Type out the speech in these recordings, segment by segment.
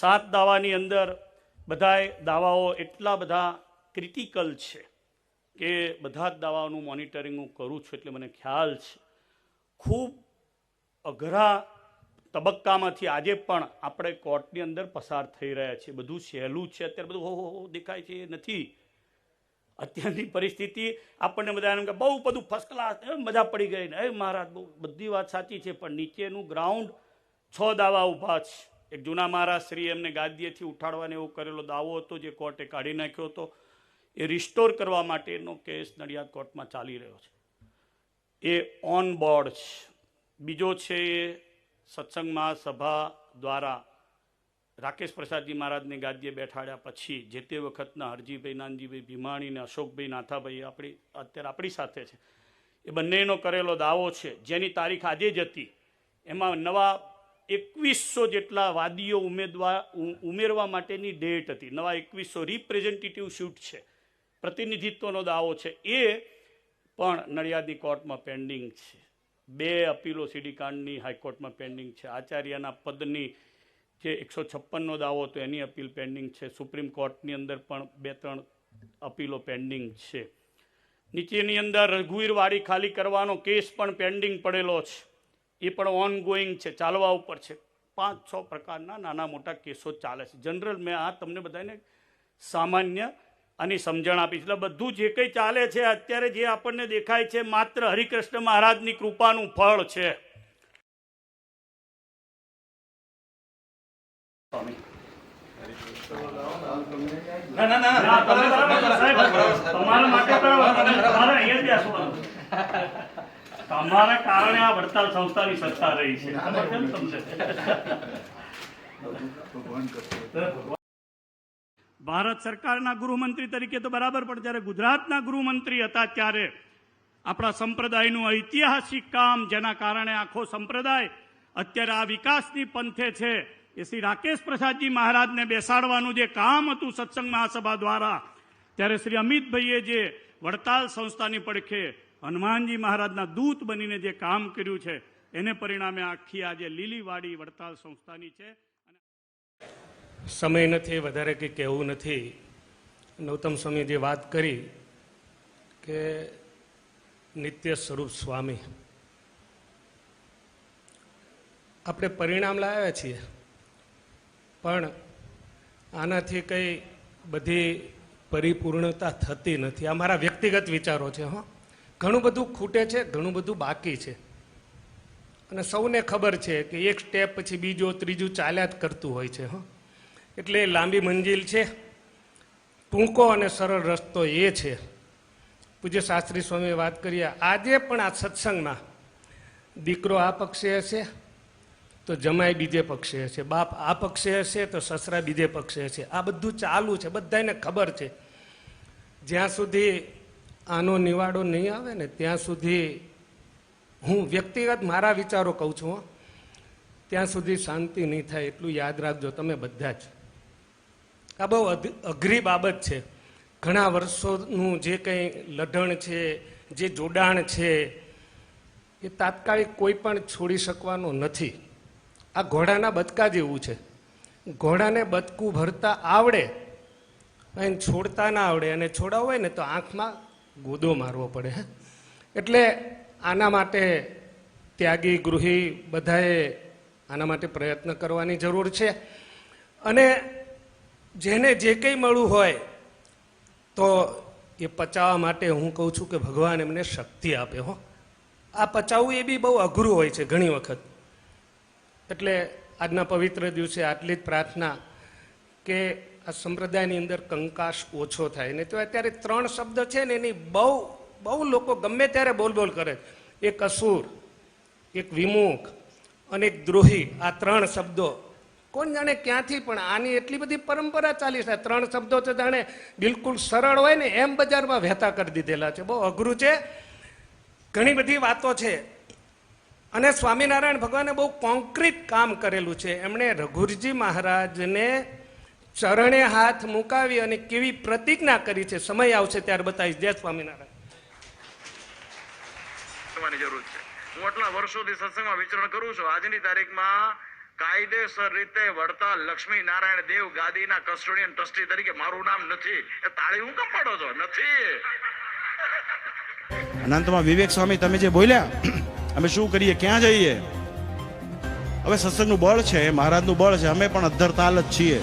સાત દાવાની અંદર બધાય દાવાઓ એટલા બધા ક્રિટિકલ છે કે બધા જ દાવાઓનું મોનિટરિંગ હું કરું છું એટલે મને ખ્યાલ છે. ખૂબ અઘરા તબક્કામાંથી આજે પણ આપણે કોર્ટની અંદર પસાર થઈ રહ્યા છીએ. બધું સહેલું છે. અત્યારે બધું હો હો દેખાય છે એ નથી. અત્યારની પરિસ્થિતિ આપણને બધા એમ કે બહુ બધું ફર્સ્ટ ક્લાસ મજા પડી ગઈ ને. એ મહારાજ, બહુ બધી વાત સાચી છે, પણ નીચેનું ગ્રાઉન્ડ છ દાવા ઊભા છે. એક જૂના મહારાજ શ્રી એમને ગાદીએથી ઉઠાડવાને એવો કરેલો દાવો હતો, જે કોર્ટે કાઢી નાખ્યો હતો. એ રિસ્ટોર કરવા માટેનો કેસ નડિયાદ કોર્ટમાં ચાલી રહ્યો છે. એ ઓન બોર્ડ છે. બીજો છે એ સત્સંગ મહાસભા દ્વારા રાકેશ પ્રસાદજી મહારાજને ગાદીએ બેઠાડ્યા પછી જે તે વખતના હરજીભાઈ નાનજીભાઈ ભીમાણી અને અશોકભાઈ નાથાભાઈ આપણી, અત્યારે આપણી સાથે છે. એ બંનેનો કરેલો દાવો છે. જેની તારીખ આજે જ હતી. એમાં નવા એકવીસો જેટલા વાદીઓ ઉમેદવાર ઉમેરવા માટેની ડેટ હતી. નવા એકવીસો રિપ્રેઝેન્ટેટિવ શૂટ છે. પ્રતિનિધિત્વનો દાવો છે. એ પણ નડિયાદની કોર્ટમાં પેન્ડિંગ છે. બે અપીલો સીડીકાંડની હાઈકોર્ટમાં પેન્ડિંગ છે. આચાર્યના પદની જે એકસો છપ્પનનો દાવો હતો, એની અપીલ પેન્ડિંગ છે. સુપ્રીમ કોર્ટની અંદર પણ બે ત્રણ અપીલો પેન્ડિંગ છે. નીચેની અંદર રઘુવીરવાડી ખાલી કરવાનો કેસ પણ પેન્ડિંગ પડેલો છે. એ પણ ઓનગોઈંગ છે ચાલવા ઉપર છે પાંચ છ પ્રકારના નાના મોટા કેસો ચાલે છે જનરલ મેં આ તમને બધાને સામાન્ય આની સમજણ આપી છે એટલે બધું જે કંઈ ચાલે છે અત્યારે જે આપણને દેખાય છે માત્ર હરિકૃષ્ણ મહારાજની કૃપાનું ફળ છે ના, ના, ના, તમારા માટે તમારે કારણે આ વડતાલ સંસ્થાની સત્તા રહી છે. ભારત સરકારના ગૃહમંત્રી તરીકે તો બરાબર પણ જ્યારે ગુજરાતના ગૃહમંત્રી હતા ત્યારે આપણા સંપ્રદાયનું ઐતિહાસિક કામ જેના કારણે આખો સંપ્રદાય અત્યારે આ વિકાસની પંથે છે એ શ્રી રાકેશ પ્રસાદજી મહારાજને બેસાડવાનું જે કામ હતું સત્સંગ મહાસભા દ્વારા ત્યારે શ્રી અમિતભાઈએ જે વડતાલ સંસ્થાની પડખે હનુમાનજી મહારાજના દૂત બનીને જે કામ કર્યું છે, એને પરિણામે આખી આજે લીલીવાડી વડતાલ સંસ્થાની છે. સમય નથી, વધારે કંઈ કહેવું નથી. નૌતમ સ્વામી જે વાત કરી કે નિત્ય સ્વરૂપ સ્વામી. આપણે પરિણામ લાવ્યા છીએ, પણ આનાથી કંઈ બધી પરિપૂર્ણતા થતી નથી. આ મારા વ્યક્તિગત વિચારો છે, હો. ઘણું બધું ખૂટે છે, ઘણું બધું બાકી છે. અને સૌને ખબર છે કે એક સ્ટેપ પછી બીજો, ત્રીજું ચાલ્યા જ કરતું હોય છે, હો. એટલે લાંબી મંજિલ છે. ટૂંકો અને સરળ રસ્તો એ છે. પૂજ્ય શાસ્ત્રી સ્વામીએ વાત કરીએ આજે પણ આ સત્સંગમાં દીકરો આ પક્ષે હશે તો જમાઈ બીજે પક્ષે હશે, બાપ આ પક્ષે હશે તો સસરા બીજે પક્ષે હશે. આ બધું ચાલુ છે, બધાને ખબર છે. જ્યાં સુધી આનો નિવાડો નહીં આવે ને ત્યાં સુધી હું વ્યક્તિગત મારા વિચારો કહું છું. ત્યાં સુધી શાંતિ નહીં થાય એટલું યાદ રાખજો, તમે બધા જ. આ બહુ અઘરી બાબત છે. ઘણા વર્ષોનું જે કંઈ લઢણ છે, જે જોડાણ છે, એ તાત્કાલિક કોઈ પણ છોડી શકવાનો નથી. આ ઘોડાના બચકા જેવું છે. ઘોડાને બચકું ભરતા આવડે અને છોડતા ના આવડે. અને છોડાવું હોય ને તો આંખમાં ગોદો મારવો પડે એટલે આના માટે ત્યાગી ગૃહી બધાએ આના માટે પ્રયત્ન કરવાની જરૂર છે. અને જેને જે કંઈ મળવું હોય, તો એ પચાવવા માટે હું કહું છું કે ભગવાન એમને શક્તિ આપે હો. આ પચાવવું એ બી બહુ અઘરું હોય છે ઘણી વખત. એટલે આજના પવિત્ર દિવસે આટલી જ પ્રાર્થના કે આ સંપ્રદાયની અંદર કંકાશ ઓછો થાય. ને તો અત્યારે ત્રણ શબ્દ છે ને એની બહુ બહુ લોકો ગમે ત્યારે બોલ બોલ કરે. એક અસુર, એક વિમુખ અને એક દ્રોહી. આ ત્રણ શબ્દો. કોણ જાણે ક્યાંથી પણ આની એટલી બધી પરંપરા ચાલી છે. ત્રણ શબ્દો તો જાણે બિલકુલ સરળ હોય ને એમ બજારમાં વહેતા કરી દીધેલા છે. બહુ અઘરું છે. ઘણી બધી વાતો છે. અને સ્વામિનારાયણ ભગવાને બહુ કોન્ક્રીટ કામ કરેલું છે. એમણે રઘુરજી મહારાજને ચરણે હાથ મુકાવી અને કેવી પ્રતિજ્ઞા કરી છે. સમય આવશે ત્યારે બતાવીશ. જય સ્વામિનારાયણ. જરૂર છે. હું આટલા વર્ષોથી સત્સંગમાં વિચરણ કરું છું. આજની તારીખમાં કાયદેસર રીતે વળતા લક્ષ્મી નારાયણ દેવ ગાદીના કસ્ટોડિયન ટ્રસ્ટી તરીકે મારું નામ નથી. એ તાળી હું કેમ પાડો છો? નથી. અનંતમાં વિવેક સ્વામી તમે જે બોલ્યા અમે શું કરીએ ક્યાં જઈએ? હવે સત્સંગનું બળ છે મહારાજનું બળ છે. અમે પણ અધ્ધર તાલ જ છીએ.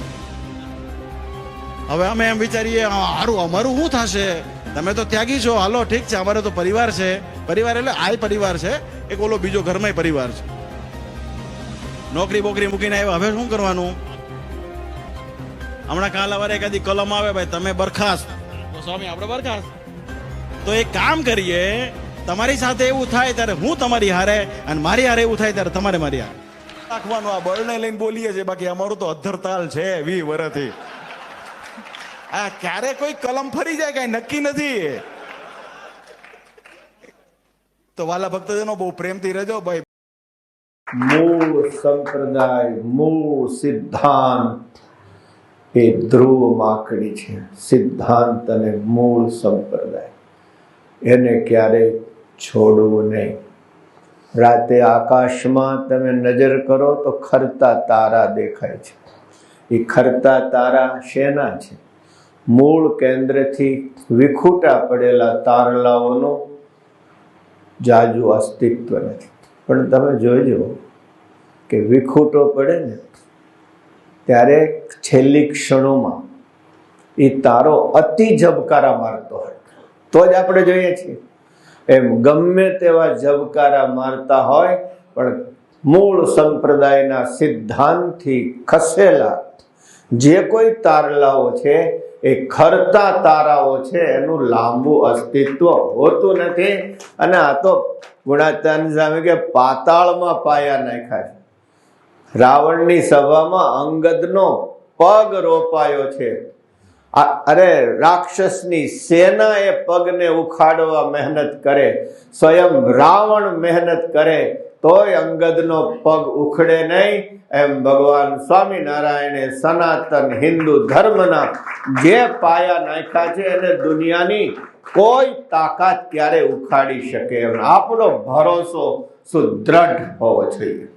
હવે અમે એમ વિચારીએ સારું અમારું શું થશે? તમે તો ત્યાગી છો. હાલો ઠીક છે અમારો તો પરિવાર છે. પરિવાર એટલે આય પરિવાર છે? એક ઓલો બીજો ઘરમાં પરિવાર છે. નોકરી બોકરી મૂકીને આવ્યા. હવે શું કરવાનું? હમણાં કાલ અવારે એકાદી કલમ આવે ભાઈ તમે બરખાસ્ત. તો સ્વામી આપણે બરખાસ્ત. તો એક કામ કરીએ તમારી સાથે એવું થાય ત્યારે હું તમારી હારે અને મારી હારે એવું થાય ત્યારે તમારે મારી હારે. રાખવાનું આ બળને લઈને બોલીએ છીએ. બાકી અમારું તો અધ્ધરતાલ છે વી વરથી. આ ક્યારે કોઈ કલમ ફરી જાય કઈ નક્કી નથી. તો વાલા ભક્તજનો, બહુ પ્રેમથી રહેજો, ભાઈ. મૂળ સંપ્રદાય, મૂળ સિદ્ધાંત એ ધ્રુવ માકડી છે. સિદ્ધાંત અને મૂળ સંપ્રદાય. એને ક્યારેય છોડવું નહીં. રાતે આકાશમાં તમે નજર કરો તો ખરતા તારા દેખાય છે. એ ખરતા તારા શેના છે? મૂળ કેન્દ્રથી વિખૂટા પડેલા તારલાઓનું જાજુ અસ્તિત્વ નથી. પણ તમે જોઈજો કે વિખૂટો પડે ને, ત્યારે છેલ્લી ક્ષણોમાં એ તારો અતિ ઝબકારા મારતો હોય. તો જ આપણે જોઈએ છીએ. એમ ગમે તેવા ઝબકારા મારતા હોય, પણ મૂળ સંપ્રદાયના સિદ્ધાંતથી ખસેલા જે કોઈ તારલાઓ છે એ ખરતા તારાઓ છે, એનું લાંબુ અસ્તિત્વ હોતું નથી. અને આ તો ગુણાચાર્ય સામે કે પાતાળમાં પાયા નાખ્યા છે. રાવણની સભામાં અંગદનો પગ રોપાયો છે. અરે રાક્ષસની સેના એ પગને ઉખાડવા મહેનત કરે, સ્વયં રાવણ મહેનત કરે, તોય અંગદનો પગ ઉખડે નહીં. એમ ભગવાન સ્વામિનારાયણે સનાતન હિન્દુ ધર્મના જે પાયા નાખ્યા છે એને દુનિયાની કોઈ તાકાત ક્યારે ઉખાડી શકે? એમ આપણો ભરોસો સુદ્રઢ હોવો જોઈએ.